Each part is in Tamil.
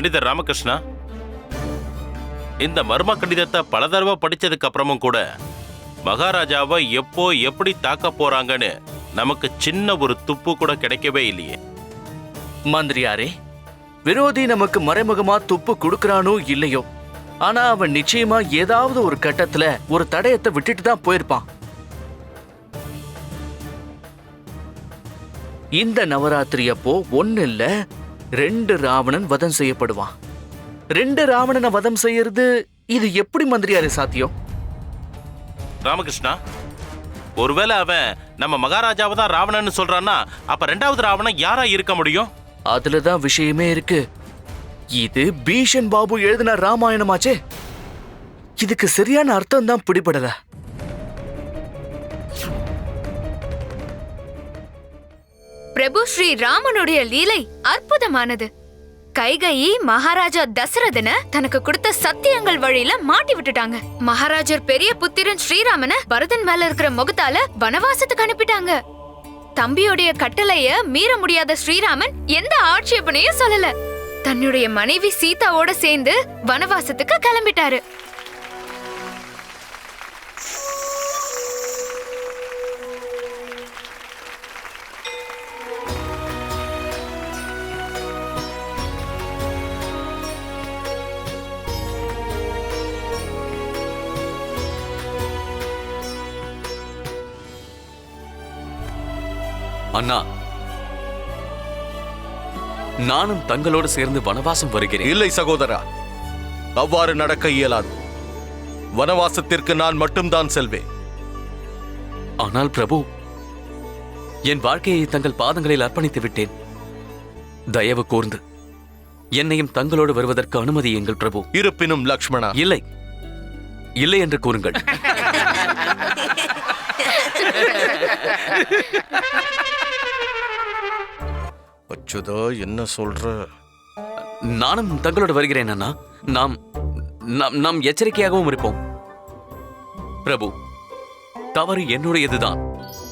பண்டிதர் ராமகிருஷ்ணா இந்த மர்ம கடிதத்தை பல தடவை படிச்சதுக்கு அப்புறமும் கூட மகாராஜாவை எப்போ எப்படி தாக்க போறாங்கன்னு நமக்கு சின்ன ஒரு துப்பு கூட கிடைக்கவே இல்லையே. மந்திரியாரே விரோதி நமக்கு மறைமுகமா துப்பு கொடுக்கறானோ இல்லையோ? ஆனா அவன் நிச்சயமா ஏதாவது ஒரு கட்டத்துல ஒரு தடயத்தை விட்டுட்டு தான் போயிருப்பான். இந்த நவராத்திரி அப்போ ஒன்னு இல்ல ரெண்டு ராவணன் வதம் செய்யப்படுவான். ரெண்டு ராவணனை வதம் செய்யறது இது எப்படி மந்திரியாரே சாத்தியம் ராமகிருஷ்ணா ஒருவேளை அவன் நம்ம மகாராஜாவை தான் ராவணன்னு சொல்றான்னா அப்ப ரெண்டாவது ராவணன் யாரா இருக்க முடியும்? அதுலதான் விஷயமே இருக்கு. இது பீஷன் பாபு எழுதின ராமாயணமாச்சே. இதுக்கு சரியான அர்த்தம் தான் பிடிபடல. பிரபு ஸ்ரீ ராமனுடைய லீலை அற்புதமானது. கைகையி மகாராஜா தசரதன தனக்கு கொடுத்த சத்தியங்கள் வழியில மாட்டி விட்டுட்டாங்க. மகாராஜர் பெரிய புத்திரன் ஸ்ரீராமன பரதன் மேல இருக்கிற முகத்தால வனவாசத்துக்கு அனுப்பிட்டாங்க. தம்பியுடைய கட்டளைய மீற முடியாத ஸ்ரீராமன் எந்த ஆட்சேபனையும் சொல்லல. தன்னுடைய மனைவி சீதாவோட சேர்ந்து வனவாசத்துக்கு கிளம்பிட்டாரு. அண்ணா நானும் தங்களோடு சேர்ந்து வனவாசம் வருகிறேன். இல்லை சகோதரா. அவ்வாறு நடக்க இயலாது. வனவாசத்திற்கு நான் மட்டும்தான் செல்வேன். ஆனால் பிரபு என் வாழ்க்கையை தங்கள் பாதங்களில் அர்ப்பணித்து விட்டேன். தயவு கூர்ந்து என்னையும் தங்களோடு வருவதற்கு அனுமதியுங்கள் பிரபு. இருப்பினும் லக்ஷ்மணா. இல்லை. இல்லை என்று கூறுங்கள். அச்சுதா என்ன சொல்ற? நானும் தங்களோடு வருகிறேன் அண்ணா. நாம் நாம் நாம் எச்சரிக்கையாகவும் இருப்போம். பிரபு தவறு என்னுடையதுதான்.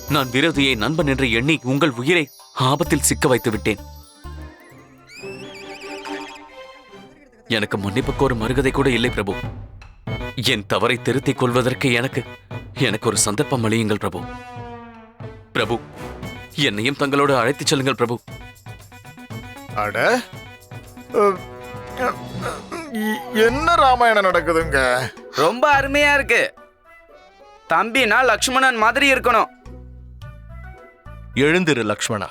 நான் விரோதியை நண்பன் என்று எண்ணி உங்கள் உயிரை ஆபத்தில் சிக்க வைத்து விட்டேன். எனக்கு மன்னிப்பு கோரும் அருகதை கூட இல்லை பிரபு. என் தவறை திருத்திக் கொள்வதற்கு எனக்கு எனக்கு ஒரு சந்தர்ப்பம் அளியுங்கள் பிரபு. பிரபு என்னையும் தங்களோடு அழைத்துச் செல்லுங்கள் பிரபு. அட. என்ன ராமாயணம் நடக்குதுங்க? ரொம்ப அருமையா இருக்கு. தம்பினா லக்ஷ்மணன் மாதிரி இருக்கணும். எழுந்திரு லக்ஷ்மணா.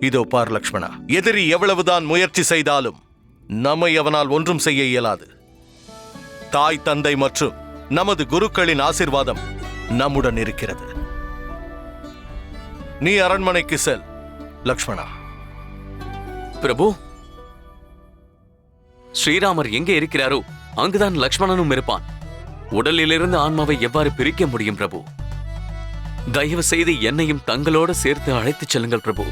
இதோ பார் லக்ஷ்மணா. எதிரி எவ்வளவுதான் முயற்சி செய்தாலும் நம்மை அவனால் ஒன்றும் செய்ய இயலாது. தாய் தந்தை மற்றும் நமது குருக்களின் ஆசிர்வாதம் நம்முடன் இருக்கிறது. நீ அரண்மனைக்கு செல் லக்ஷ்மணா. பிரபு. ஸ்ரீராமர் எங்கே இருக்கிறாரோ அங்குதான் லக்ஷ்மணனும் இருப்பான். உடலிலிருந்து ஆன்மாவை எவ்வாறு பிரிக்க முடியும் பிரபு? தயவு செய்து என்னையும் தங்களோடு சேர்த்து அழைத்துச் செல்லுங்கள் பிரபு.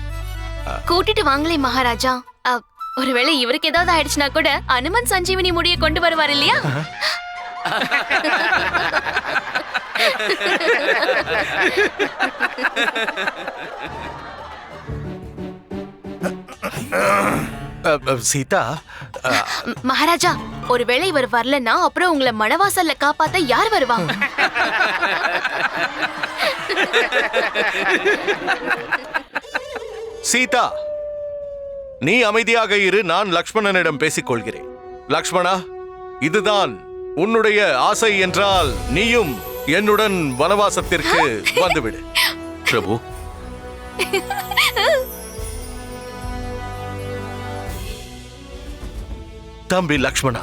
கூட்டிட்டு வாங்களே மகாராஜா. அ, ஒருவேளை இவருக்கு ஏதாவது ஆயிடுச்சுனா கூட அனுமன் சஞ்சீவினி முடிய கொண்டு வருவார் இல்லையா? சீதா மகாராஜா ஒருவேளை இவர் வரலன்னா அப்புறம் உங்களை மணவாசல்ல காப்பாத்த யார் வருவாங்க சீதா நீ அமைதியாக இரு நான் லக்ஷ்மணனிடம் பேசிக் கொள்கிறேன் லக்ஷ்மணா இதுதான் உன்னுடைய ஆசை என்றால் நீயும் என்னுடன் வனவாசத்திற்கு வந்துவிடு. பிரபு. தம்பி லக்ஷ்மணா.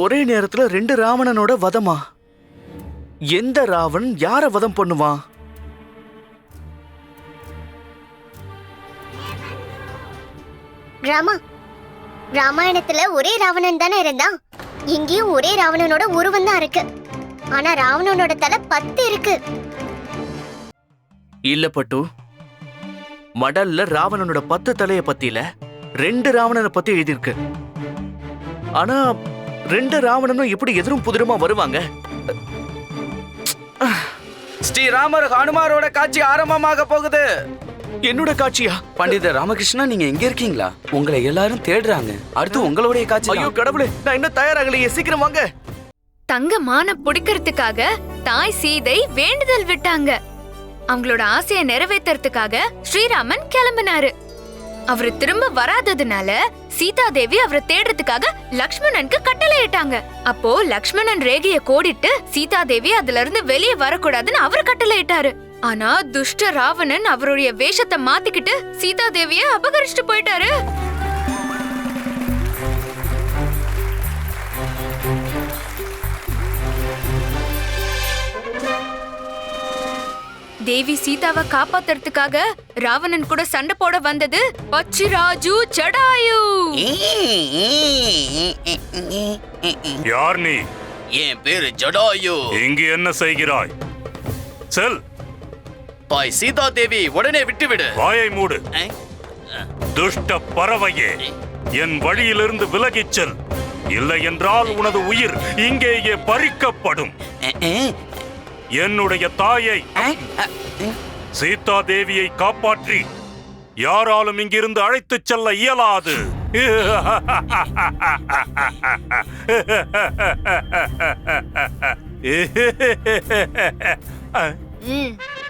ஒரே நேரத்துல ரெண்டு ராவணனோட வதமா? எந்த ராவணன் யார வதம் பண்ணுவான்? ராமா. ராமாயணத்துல ஒரே ராவணன் தானே இருந்தான் இங்கேயும் ஒரே ராவணனோட உருவம் தான் இருக்கு. ஆனா ராவணனோட தலை பத்து இருக்கு. இல்ல பட்டு மடல்ல ராவணனோட பத்து தலைய பத்தியில ரெண்டு ராவணனை பத்தி எழுதியிருக்கு. ஆனா ரெண்டு ராவணனும் எப்படி எதிரும் புதிருமா வருவாங்க? ஸ்ரீராமர் ஹனுமாரோட காட்சி ஆரம்பமாக போகுது. என்னோட காட்சியா? பண்டித ராமகிருஷ்ணா நீங்க எங்க இருக்கீங்களா? உங்களை எல்லாரும் தேடுறாங்க. அடுத்து உங்களுடைய காட்சி ஐயோ கடவுளே நான் இன்னும் தயாராகலையே. சீக்கிரம் வாங்க. தங்க மான பிடிக்கிறதுக்காக தாய் சீதை வேண்டுதல் விட்டாங்க. அவங்களோட ஆசையை நிறைவேத்துறதுக்காக ஸ்ரீராமன் கிளம்பினாரு. அவரு திரும்ப வராததுனால சீதா தேவி அவரை தேடுறதுக்காக லக்ஷ்மணனுக்கு கட்டளையிட்டாங்க. அப்போ லக்ஷ்மணன் ரேகைய கோடிட்டு சீதா தேவி அதுல இருந்து வெளியே வரக்கூடாதுன்னு அவர் கட்டளையிட்டாரு. ஆனா துஷ்ட ராவணன் அவருடைய வேஷத்தை மாத்திக்கிட்டு சீதா தேவிய அபகரிச்சுட்டு போயிட்டாரு. தேவி சீதாவை காப்பாத்துறதுக்காக ராவணன் கூட சண்டை போட வந்தது பச்சிராஜு ஜடாயு. யார் நீ? என் பேரு ஜடாயு. இங்கு என்ன செய்கிறாய்? செல். பாய் சீதா தேவி உடனே விட்டுவிடு. வாயை மூடு. துஷ்ட பறவையே என் வழியிலிருந்து விலகிச் செல். இல்லை என்றால் உனது உயிர் இங்கேயே பறிக்கப்படும். என்னுடைய தாயை சீதா தேவியை காப்பாற்றி யாராலும் இங்கிருந்து அழைத்துச் செல்ல இயலாது.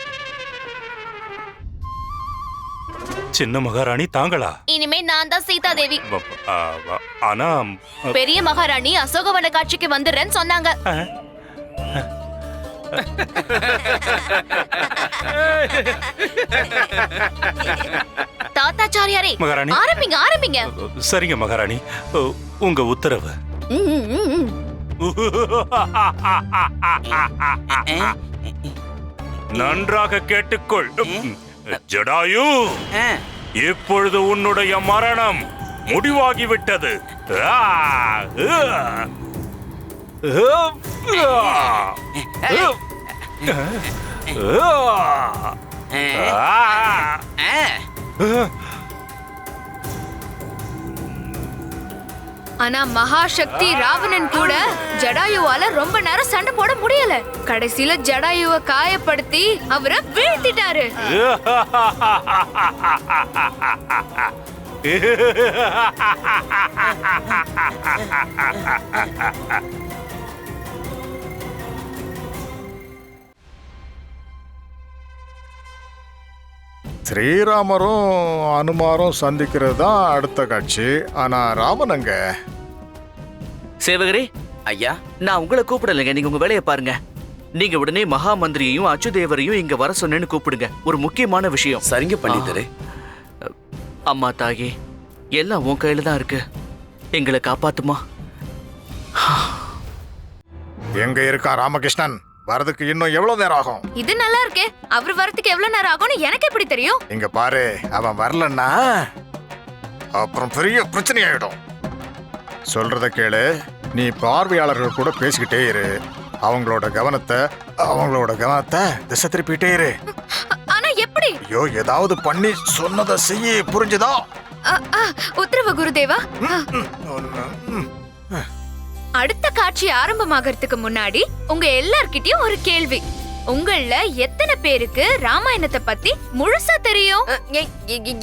சின்ன மகாராணி தாங்களா? இனிமே நான் தான் சீதா தேவி ஆனா பெரிய மகாராணி அசோகவன காட்சிக்கு வந்துடுறேன்னு சொன்னாங்க. தாத்தாச்சாரியாரே மகாராணி. ஆரம்பிங்க ஆரம்பிங்க. சரிங்க மகாராணி. உங்க உத்தரவு. நன்றாக கேட்டுக்கொள். ஜடாயு! இப்பொழுது உன்னுடைய மரணம் முடிவாகிவிட்டது. ஆ! ஆனா மகாசக்தி ராவணன் கூட ஜடாயுவால ரொம்ப நேரம் சண்டை போட முடியல. கடைசியில ஜடாயுவ காயப்படுத்தி அவரை வீழ்த்திட்டாரு. ஸ்ரீராமரும் அனுமாரும் சந்திக்கிறது தான் அடுத்த காட்சி. ஆனா ராமனங்க சேவகரே ஐயா நான் உங்களை கூப்பிடலைங்க. நீங்க உங்க வேலையை பாருங்க. நீங்க உடனே மகா மந்திரியையும் அச்சுதேவரையும் இங்க வர சொன்னேன்னு கூப்பிடுங்க. ஒரு முக்கியமான விஷயம். சரிங்க பண்டிதரே. அம்மா தாயே எல்லாம் உன் கையில தான் இருக்கு. எங்களை காப்பாத்துமா? எங்க இருக்கா ராமகிருஷ்ணன்? வரதுக்கு இன்னும் எவ்வளவு நேரம் ஆகும்? இது நல்லா இருக்கே. அவர் வரதுக்கு எவ்வளவு நேரம் ஆகும்னு எனக்கு எப்படி தெரியும்? இங்க பாரு அவன் வரலன்னா அப்புறம் பெரிய பிரச்சனை ஆயிடும் சொல்றத கேளு நீ பார்வையாளர்கள் கூட பேசிக்கிட்டே இரு. அவங்களோட கவனத்தை அவங்களோட கவனத்தை திசை திருப்பிட்டே இரு. ஆனா எப்படி? ஐயோ ஏதாவது பண்ணி சொன்னதை செய்ய புரிஞ்சுதா? உத்தரவு குருதேவா. அடுத்த காட்சி ஆரம்பமாகறதுக்கு முன்னாடி உங்க எல்லார்கிட்டயும் ஒரு கேள்வி. உங்கள எத்தனை பேருக்கு ராமாயணத்தை பத்தி முழுசா தெரியும்?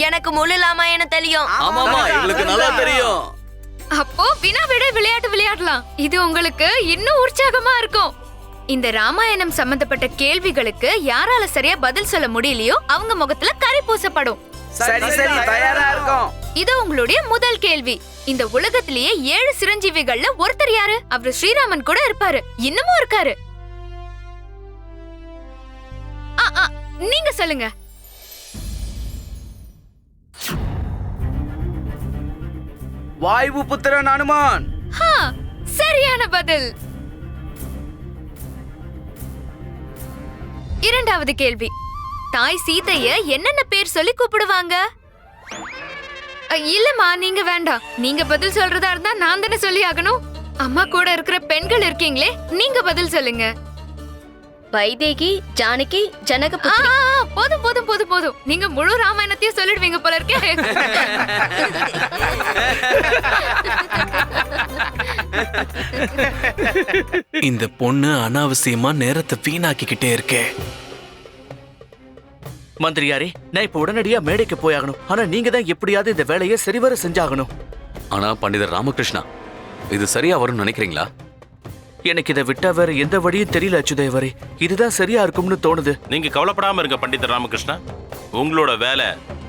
எனக்கு முழு ராமாயணம் தெரியும். ஆமாமா எங்களுக்கு நல்லா தெரியும். அப்போ வினா விட விளையாட்டு விளையாடலாம். இது உங்களுக்கு இன்னும் உற்சாகமா இருக்கும். இந்த ராமாயணம் சம்பந்தப்பட்ட கேள்விகளுக்கு யாரால சரியா பதில் சொல்ல முடியலையோ அவங்க முகத்துல கரை பூசப்படும். சரி சரி தயாரா இருக்கோம். இது உங்களுடைய முதல் கேள்வி. இந்த உலகத்திலேயே ஏழு சிரஞ்சீவிகள்ல ஒருத்தர் யாரு? அவரு ஸ்ரீராமன் கூட இருப்பாரு. இன்னமும் இருக்காரு. ஆ, ஆ, நீங்க சொல்லுங்க. வாயு புத்திரன் அனுமான். ஹா, சரியான பதில். இரண்டாவது கேள்வி. தாய் சீதைய என்னென்ன பேர் சொல்லி கூப்பிடுவாங்க? இல்லம்மா நீங்க வேண்டாம். நீங்க பதில் சொல்றதா இருந்தா நான் தானே சொல்லி ஆகணும். அம்மா கூட இருக்கிற பெண்கள் இருக்கீங்களே நீங்க பதில் சொல்லுங்க. வைதேகி ஜானகி ஆ, போதும் போதும் போதும் போதும். நீங்க முழு ராமாயணத்தையும் சொல்லிடுவீங்க போல இருக்கே. இந்த பொண்ணு அனாவசியமா நேரத்தை வீணாக்கிக்கிட்டே இருக்கே. மந்திரியாரே நான் இப்ப உடனடியா மேடைக்கு போயாகணும். ஆனா நீங்க தான் எப்படியாவது இந்த வேலையை சரிவர செஞ்சாகணும். ஆனா பண்டிதர் ராமகிருஷ்ணா இது சரியா வரும்னு நினைக்கிறீங்களா? எனக்கு இதை விட்டா வேற எந்த வழியும் தெரியல அச்சுதேவரே. இதுதான் சரியா இருக்கும்னு தோணுது. நீங்க கவலைப்படாம இருங்க பண்டிதர் ராமகிருஷ்ணா. உங்களோட வேலை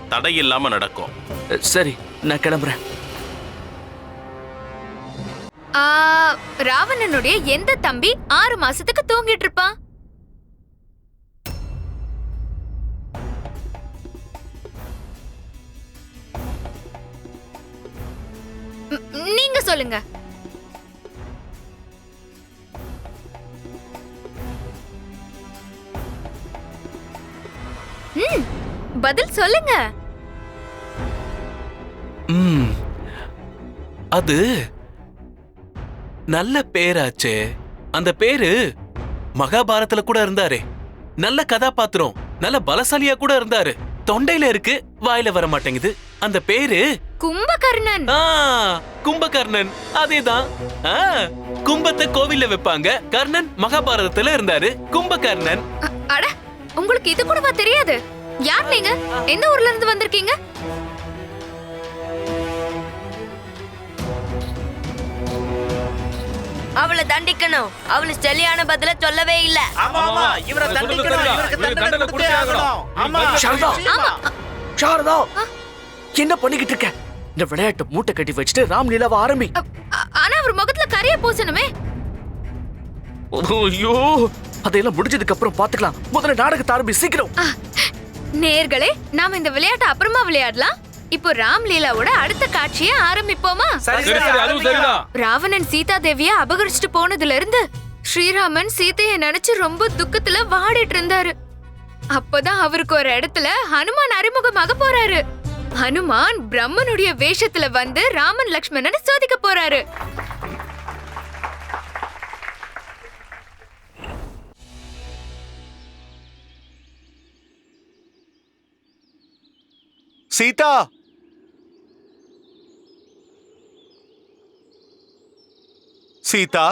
தடை இல்லாம நடக்கும் சரி நான் கிளம்புறேன். ஆ, ராவணனுடைய எந்த தம்பி ஆறு மாசத்துக்கு தூங்கிட்டு இருப்பான்? சொல்லுங்க. பதில் சொல்லுங்க. அது நல்ல பேராச்சே. அந்த பேரு மகாபாரதத்துல கூட இருந்தாரு. நல்ல கதாபாத்திரம் நல்ல பலசாலியா கூட இருந்தாரு. தொண்டையில இருக்கு வாயில வர மாட்டேங்குது அந்த பேரு கும்பகர்ணன். ஆ கும்பகர்ணன். அதேதான். ஆ, கும்பத்தை கோவில்ல வைப்பாங்க. கர்ணன் மகாபாரதத்துல இருந்தாரு. கும்பகர்ணன். அட உங்களுக்கு இது கூடவா தெரியாது? யார் நீங்க? எந்த ஊர்ல இருந்து வந்திருக்கீங்க? அவளை தண்டிக்கணும். அவளு சரியான பதில சொல்லவே இல்ல. சாரதா சாரதா என்ன பண்ணிக்கிட்டு இருக்க? இந்த விளையாட்டு மூட்டை கட்டி வச்சுட்டு ராம்லீலாவை ஆரம்பி. அ- அ- ஆனா அவர் முகத்துல கரிய பூசணுமே. ஐயோ அதையெல்லாம் முடிஞ்சதுக்கு அப்புறம் பாத்துக்கலாம் முதல்ல நாடகத்தை ஆரம்பி சீக்கிரம். நேர்களே நாம இந்த விளையாட்டை அப்புறமா விளையாடலாம். இப்போ ராம்லீலாவோட அடுத்த காட்சியை ஆரம்பிப்போமா? ராவணன் சீதா தேவிய அபகரிச்சுட்டு போனதுல இருந்து ஸ்ரீராமன் சீதைய நினைச்சு ரொம்ப துக்கத்துல வாடிட்டு இருந்தாரு. அப்பதான் அவருக்கு ஒரு இடத்துல ஹனுமான் அறிமுகமாக போறாரு. ஹனுமான் பிரம்மனுடைய வேஷத்துல வந்து ராமன் லக்ஷ்மணனை சோதிக்க போறாரு. சீதா! சீதா!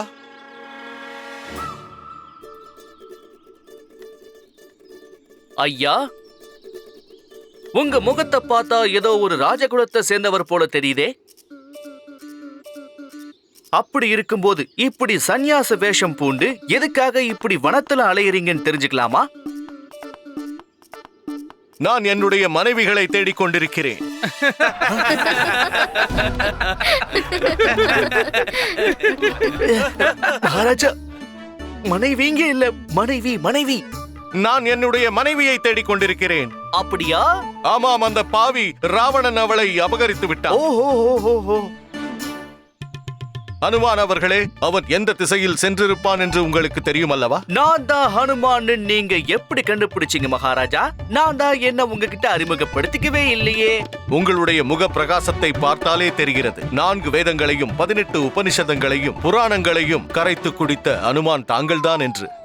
ஐயா உங்க முகத்தை பார்த்தா ஏதோ ஒரு ராஜகுலத்தை சேர்ந்தவர் போல தெரியுதே. அப்படி இருக்கும்போது இப்படி சந்நியாச வேஷம் பூண்டு எதுக்காக இப்படி வனத்துல அலையறீங்கன்னு தெரிஞ்சுக்கலாமா? நான் என்னுடைய மனைவிகளை தேடிக் கொண்டிருக்கிறேன். மகாராஜா மனைவிங்க இல்ல. மனைவி மனைவி. நான் என்னுடைய மனைவியை தேடிக் கொண்டிருக்கிறேன். அப்படியா? ஆமாம் அந்த பாவி ராவணன் அவளை அபகரித்து விட்டான். ஓஹோ அனுமான் அவர்களே அவன் எந்த திசையில் சென்றிருப்பான் என்று உங்களுக்கு தெரியும் அல்லவா? நான் தான் ஹனுமான்னு நீங்க எப்படி கண்டுபிடிச்சீங்க மகாராஜா? நான் தான் என்ன உங்ககிட்ட அறிமுகப்படுத்திக்கவே இல்லையே. உங்களுடைய முக பிரகாசத்தை பார்த்தாலே தெரிகிறது. நான்கு வேதங்களையும் பதினெட்டு உபனிஷதங்களையும் புராணங்களையும் கரைத்து குடித்த அனுமான் தாங்கள்தான் என்று.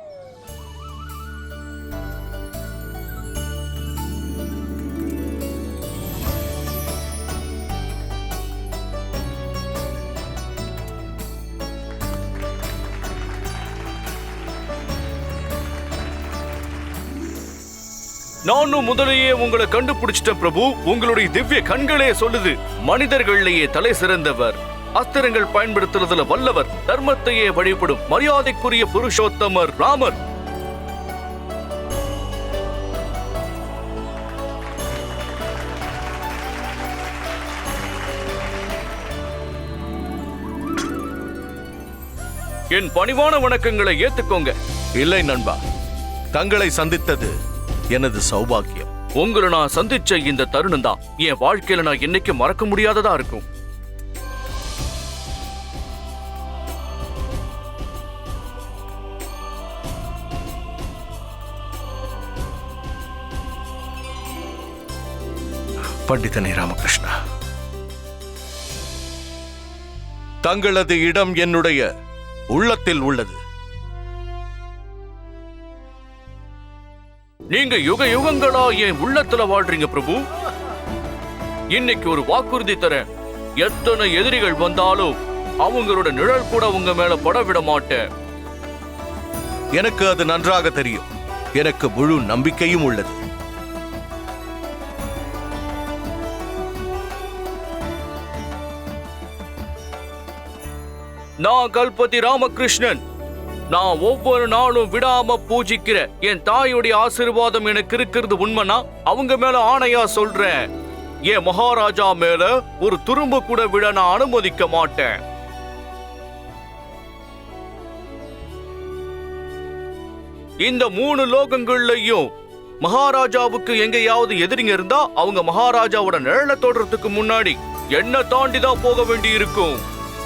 நானும் முதலையே உங்களை கண்டுபிடிச்சிட்டேன் பிரபு உங்களுடைய திவ்ய கண்களே சொல்லுது மனிதர்கள்லயே தலை சிறந்தவர். அஸ்திரங்கள் பயன்படுத்துறதுல வல்லவர் தர்மத்தையே வழிபடும் மரியாதைக்குரிய புருஷோத்தமர் ராமர். என் பணிவான வணக்கங்களை ஏத்துக்கோங்க. இல்லை நண்பா தங்களை சந்தித்தது எனது சௌபாக்கியம். உங்களை நான் சந்திச்ச இந்த தருணம் தான். என் வாழ்க்கையில நான் என்னைக்கும் மறக்க முடியாததா இருக்கும். பண்டிதனே ராமகிருஷ்ணா. தங்களது இடம் என்னுடைய உள்ளத்தில் உள்ளது. நீங்க யுக யுகங்களா என் உள்ளத்துல வாழ்றீங்க பிரபு? இன்னைக்கு ஒரு வாக்குறுதி தரேன். எத்தனை எதிரிகள் வந்தாலும் அவங்களோட நிழல் கூட உங்க மேல பட விட மாட்டேன். எனக்கு அது நன்றாக தெரியும். எனக்கு முழு நம்பிக்கையும் உள்ளது. நான் கல்பதி ராமகிருஷ்ணன். நான் ஒவ்வொரு நாளும் விடாம பூஜிக்கிற என் தாயுடைய ஆசீர்வாதம் எனக்கு இருக்கிறது உண்மைனா அவங்க மேல ஆணையா சொல்றேன். என் மகாராஜா மேல ஒரு துரும்பு கூட விட நான் அனுமதிக்க மாட்டேன். இந்த மூணு லோகங்கள்லயும் மகாராஜாவுக்கு எங்கேயாவது எதிரிங்க இருந்தா அவங்க மகாராஜாவோட நிழலை தொடுறதுக்கு முன்னாடி என்ன தாண்டி தான் போக வேண்டி இருக்கும்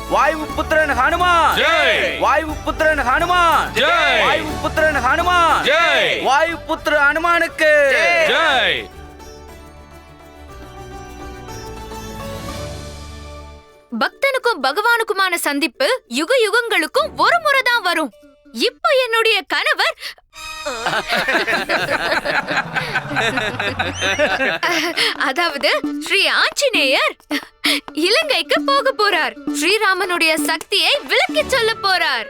வாயு புத்திரன் ஹனுமான். ஜெய்! வாயு புத்திரன் ஹனுமான். ஜெய்! வாயு புத்திரன் ஹனுமான். ஜெய்! வாயு புத்திர ஹனுமானுக்கு பக்தனுக்கும் பகவானுக்குமான சந்திப்பு யுக யுகங்களுக்கும் ஒரு முறை தான் வரும். இப்போ என்னுடைய கணவர் அதாவது ஸ்ரீ ஆஞ்சநேயர் இலங்கைக்கு போக போறார். ஸ்ரீராமனுடைய சக்தியை விளக்கிச் சொல்ல போறார்.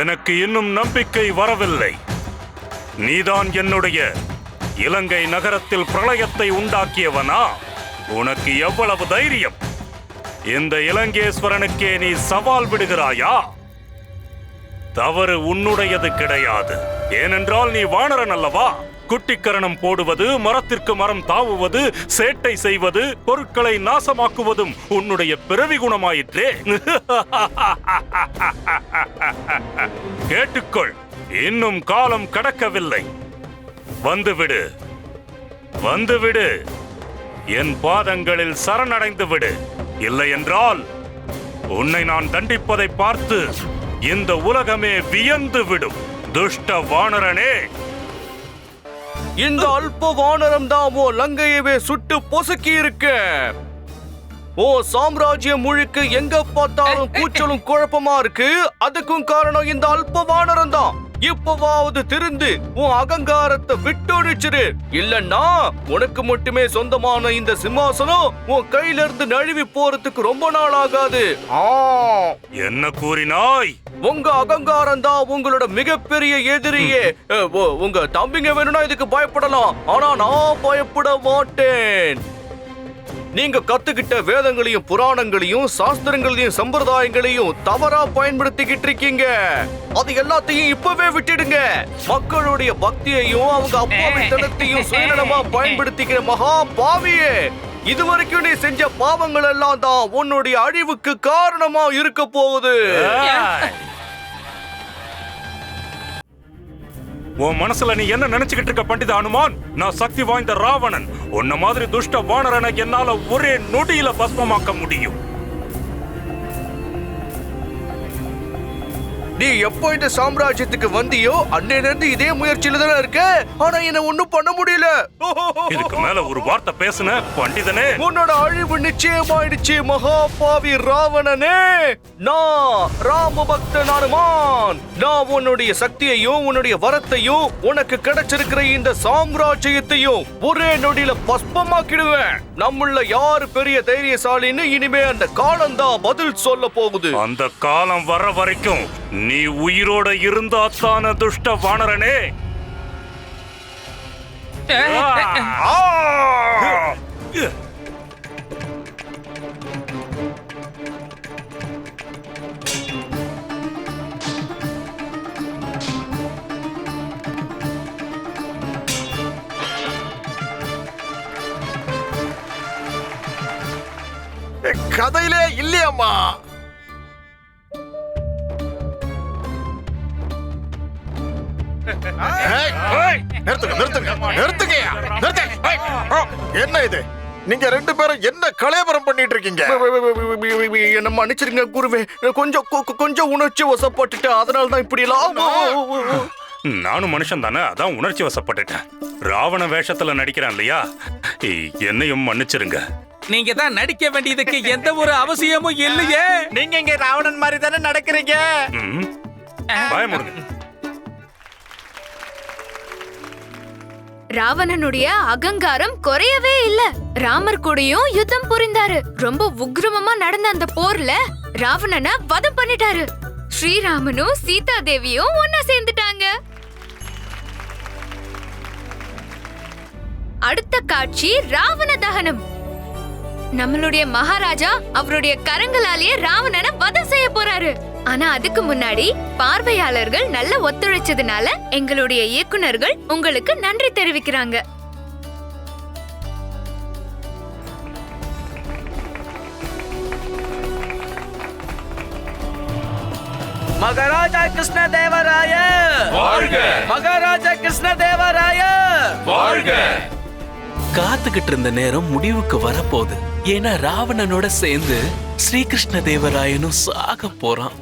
எனக்கு இன்னும் நம்பிக்கை வரவில்லை. நீதான் என்னுடைய இலங்கை நகரத்தில் பிரளயத்தை உண்டாக்கியவனா? உனக்கு எவ்வளவு தைரியம்? இந்த இலங்கேஸ்வரனுக்கே நீ சவால் விடுகிறாயா? தவறு உன்னுடையது கிடையாது. ஏனென்றால் நீ வானரன் அல்லவா? குட்டிக்கரணம் போடுவது மரத்திற்கு மரம் தாவுவது சேட்டை செய்வது பொருட்களை நாசமாக்குவதும் உன்னுடைய பிறவி குணமாயிற்றே. கேட்டுக்கொள் இன்னும் காலம் கடக்கவில்லை. வந்துவிடு. வந்துவிடு. என் பாதங்களில் சரணடைந்து விடு இல்லை என்றால் உன்னை நான் தண்டிப்பதை பார்த்து இந்த உலகமே வியந்து விடும். துஷ்ட வானரனே. இந்த அல்ப வானரம் தான் ஓ லங்கையவே சுட்டு பொசுக்கி இருக்க ஓ சாம்ராஜ்யம் முழுக்க எங்க பார்த்தாலும் கூச்சலும் குழப்பமா இருக்கு? அதுக்கும் காரணம் இந்த அல்ப வானரம் தான். இப்பவாவது திருந்து உன் அகங்காரத்தை விட்டொழிச்சிரு இல்லன்னா உனக்கு மட்டுமே சொந்தமான இந்த சிம்மாசனம் உன் கையில இருந்து நழுவி போறதுக்கு ரொம்ப நாள் ஆகாது ஆ என்ன கூறினாய்? உங்க அகங்காரம் தான் உங்களோட மிகப்பெரிய எதிரியே. உங்க தம்பிங்க வேணும்னா இதுக்கு பயப்படலாம். ஆனா நான் பயப்பட மாட்டேன். நீங்க கத்துக்கிட்ட வேதங்களையும் புராணங்களையும் சாஸ்திரங்களையும் சம்பிரதாயங்களையும் தவறா பயன்படுத்திக்கிட்டு இருக்கீங்க. அது எல்லாத்தையும் இப்பவே விட்டுடுங்க. மக்களுடைய பக்தியையும் அவங்க அப்பாவித்தனத்தையும் சுயநலமா பயன்படுத்திக்கிற மகா பாவியே. இதுவரைக்கும் நீ செஞ்ச பாவங்கள் எல்லாம் தான் உன்னுடைய அழிவுக்கு காரணமா இருக்க போகுது. உன் மனசுல நீ என்ன நினைச்சுக்கிட்டு இருக்க பண்டித அனுமான்? நான் சக்தி வாய்ந்த ராவணன். உன்ன மாதிரி துஷ்ட வானரனை என்னால ஒரே நொடியில பஸ்மமாக்க முடியும். நீ எப்போ இந்த சாம்ராஜ்யத்துக்கு வந்தியோ அன்னையில இருந்து இதே முயற்சியில தானே இருக்க? ஆனா என்ன ஒண்ணும் பண்ண முடியல. இதுக்கு மேல ஒரு வார்த்தை பேசுன பண்டிதனே. உன்னோட அழிவு நிச்சயமாயிடுச்சு மகா பாவி ராவணனே. நான் ராம பக்தன் அனுமான். நான் உன்னுடைய சக்தியையும் உன்னுடைய வரத்தையும் உனக்கு கிடைச்சிருக்கிற இந்த சாம்ராஜ்யத்தையும் ஒரே நொடியில பஸ்பமாக்கிடுவேன். நம்மள யாரு பெரிய தைரியசாலின்னு இனிமே அந்த காலம்தான் பதில் சொல்ல போகுது. அந்த காலம் வர வரைக்கும் நீ உயிரோட இருந்தா தான துஷ்ட வானரனே. கதையிலே இல்லையம்மா. நிறுத்துங்க நிறுத்துங்க நிறுத்துங்க. நிறுத்து. என்ன இது? நீங்க ரெண்டு பேரும் என்ன கலேபரம் பண்ணிட்டு இருக்கீங்க என்ன மன்னிச்சிருங்க குருவே. கொஞ்சம் கொஞ்சம் உணர்ச்சி வசப்பட்டுட்டேன். அதனால தான் இப்படி எல்லாம் நானும் மனுஷன் தானே அதான் உணர்ச்சி வசப்பட்டுட்டேன். ராவண வேஷத்துல நடிக்கிறேன் இல்லையா? என்னையும் மன்னிச்சிருங்க. நீங்க தான் நடிக்க வேண்டியதுக்கு எந்த ஒரு அவசியமும் இல்லையே. நீங்க இங்க ராவணன் மாதிரி தானே நடக்கிறீங்க? ம். பயமுடுங்க ராவணனுடைய அகங்காரம் குறையவே இல்ல. ராமர் கூடயும் யுத்தம் புரிந்தாரு. ரொம்ப உக்ரமமா நடந்த அந்த போர்ல ராவணனை வதம் பண்ணிட்டாரு. ஸ்ரீராமனும் சீதா தேவியும் ஒன்னா சேர்ந்துட்டாங்க. அடுத்த காட்சி ராவண தகனம். நம்மளுடைய மகாராஜா அவருடைய கரங்களாலேயே ராவணனை வதம் செய்ய போறாரு. ஆனா அதுக்கு முன்னாடி பார்வையாளர்கள் நல்ல ஒத்துழைச்சதுனால எங்களுடைய இயக்குனர்கள் உங்களுக்கு நன்றி தெரிவிக்கிறாங்க. மகாராஜா கிருஷ்ண தேவராய வாழ்க! மகாராஜா கிருஷ்ண தேவராய காத்துக்கிட்டு இருந்த நேரம் முடிவுக்கு வரப்போகுது. ஏன்னா ராவணனோட சேர்ந்து ஸ்ரீகிருஷ்ண தேவராயனும் சாக போறான்.